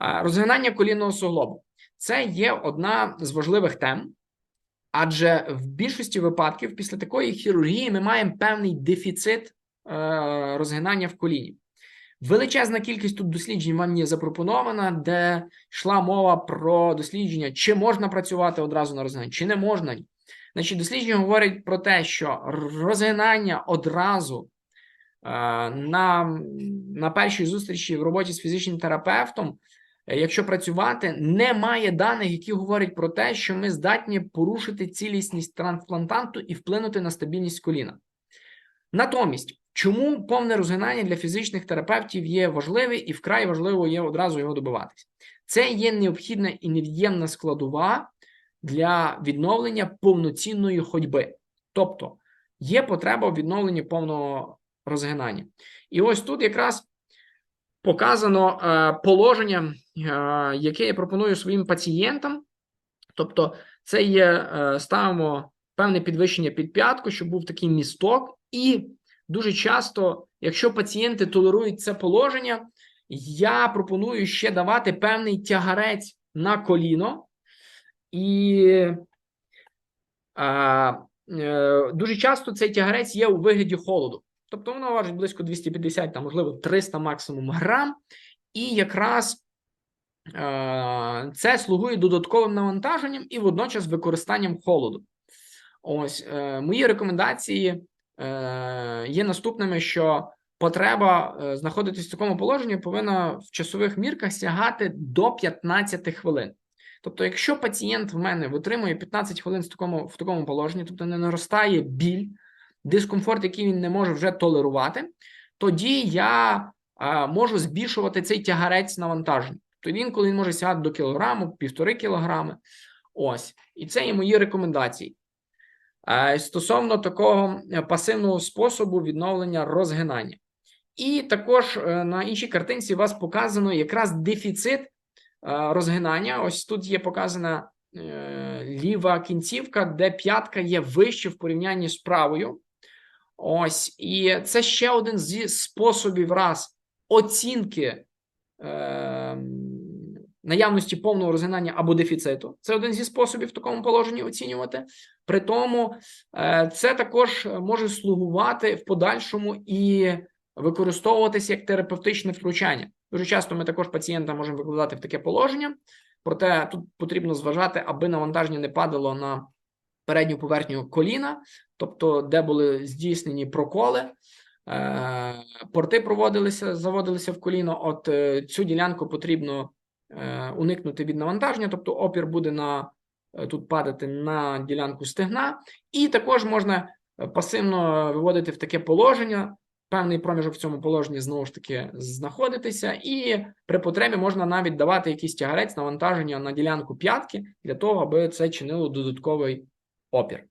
Розгинання колінного суглобу це є одна з важливих тем, адже в більшості випадків після такої хірургії ми маємо певний дефіцит е, розгинання в коліні. Величезна кількість тут досліджень вам є запропонована, де йшла мова про дослідження, чи можна працювати одразу на розгинанні, чи не можна. Значить, дослідження говорять про те, що розгинання одразу е, на, на першій зустрічі в роботі з фізичним терапевтом, якщо працювати, немає даних, які говорять про те, що ми здатні порушити цілісність трансплантанту і вплинути на стабільність коліна. Натомість, чому повне розгинання для фізичних терапевтів є важливе і вкрай важливо є одразу його добиватися? Це є необхідна і невід'ємна складова для відновлення повноцінної ходьби. Тобто є потреба в відновленні повного розгинання. І ось тут якраз показано е, положення, е, яке я пропоную своїм пацієнтам. Тобто, це є е, ставимо певне підвищення під п'ятку, щоб був такий місток, і дуже часто, якщо пацієнти толерують це положення, я пропоную ще давати певний тягарець на коліно, і а, е, дуже часто цей тягарець є у вигляді холоду. Тобто воно важить близько 250, там, можливо, 300 максимум грам, і якраз е, це слугує додатковим навантаженням і водночас використанням холоду. Ось е, мої рекомендації е, є наступними, що потреба е, знаходитись в такому положенні повинна в часових мірках сягати до 15 хвилин. Тобто, якщо пацієнт в мене витримує 15 хвилин в такому, в такому положенні, тобто не наростає біль, дискомфорт, який він не може вже толерувати, тоді я а, можу збільшувати цей тягарець навантажень. Тоді інколи він може сягати до кілограму, півтори кілограми. Ось, і це є мої рекомендації. Е, Стосовно такого е, пасивного способу відновлення розгинання. І також е, на іншій картинці у вас показано якраз дефіцит е, розгинання. Ось тут є показана е, ліва кінцівка, де п'ятка є вище в порівнянні з правою. Ось, і це ще один зі способів раз оцінки е, наявності повного розгинання або дефіциту. Це один зі способів в такому положенні оцінювати. При тому е, це також може слугувати в подальшому і використовуватися як терапевтичне втручання. Дуже часто ми також пацієнта можемо викладати в таке положення, проте тут потрібно зважати, аби навантаження не падало на передню поверхню коліна, тобто де були здійснені проколи. Е, порти проводилися, заводилися в коліно. От е, цю ділянку потрібно е, уникнути від навантаження, тобто опір буде на тут падати на ділянку стегна, і також можна пасивно виводити в таке положення. Певний проміжок в цьому положенні знову ж таки знаходитися, і при потребі можна навіть давати якийсь тягарець навантаження на ділянку п'ятки для того, аби це чинило додатковий опір.